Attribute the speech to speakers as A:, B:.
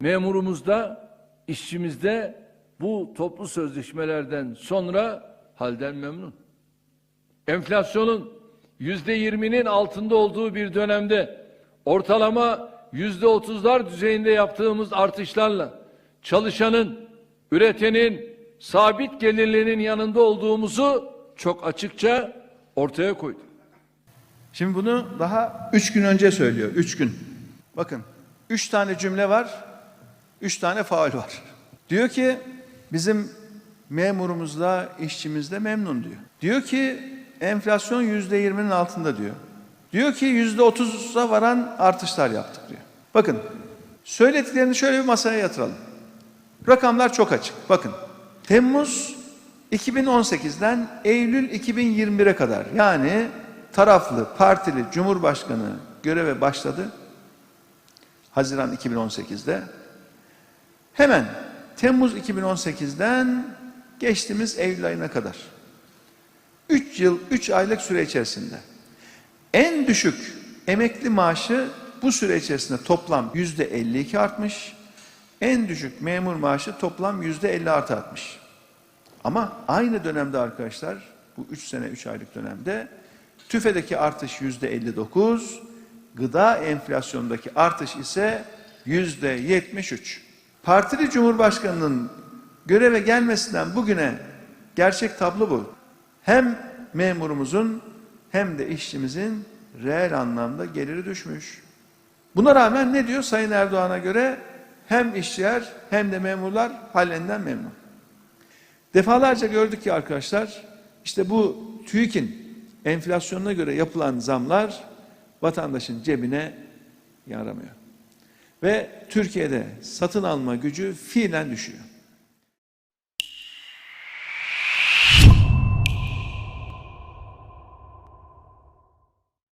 A: Memurumuzda, işçimizde bu toplu sözleşmelerden sonra halden memnun. Enflasyonun yüzde yirminin altında olduğu bir dönemde ortalama yüzde otuzlar düzeyinde yaptığımız artışlarla çalışanın, üretenin, sabit gelirlinin yanında olduğumuzu çok açıkça ortaya koyduk.
B: Şimdi bunu daha üç gün önce söylüyor. Üç gün. Bakın. Üç tane cümle var. Üç tane faal var. Diyor ki bizim memurumuzla, işçimizle memnun diyor. Diyor ki enflasyon yüzde yirminin altında diyor. Diyor ki yüzde otuza varan artışlar yaptık diyor. Bakın söylediklerini şöyle bir masaya yatıralım. Rakamlar çok açık. Bakın Temmuz 2018'den Eylül 2021'e kadar yani taraflı partili cumhurbaşkanı göreve başladı. Haziran 2018'de. Hemen Temmuz 2018'den geçtiğimiz Eylül ayına kadar 3 yıl 3 aylık süre içerisinde en düşük emekli maaşı bu süre içerisinde toplam yüzde 52 artmış. En düşük memur maaşı toplam yüzde 50 artı artmış. Ama aynı dönemde arkadaşlar bu 3 sene 3 aylık dönemde tüfedeki artış yüzde 59, gıda enflasyonundaki artış ise yüzde 73. Partili Cumhurbaşkanı'nın göreve gelmesinden bugüne gerçek tablo bu. Hem memurumuzun hem de işçimizin reel anlamda geliri düşmüş. Buna rağmen ne diyor Sayın Erdoğan'a göre hem işçiler hem de memurlar hallenden memnun. Defalarca gördük ki arkadaşlar işte bu TÜİK'in enflasyonuna göre yapılan zamlar vatandaşın cebine yaramıyor. Ve Türkiye'de satın alma gücü fiilen düşüyor.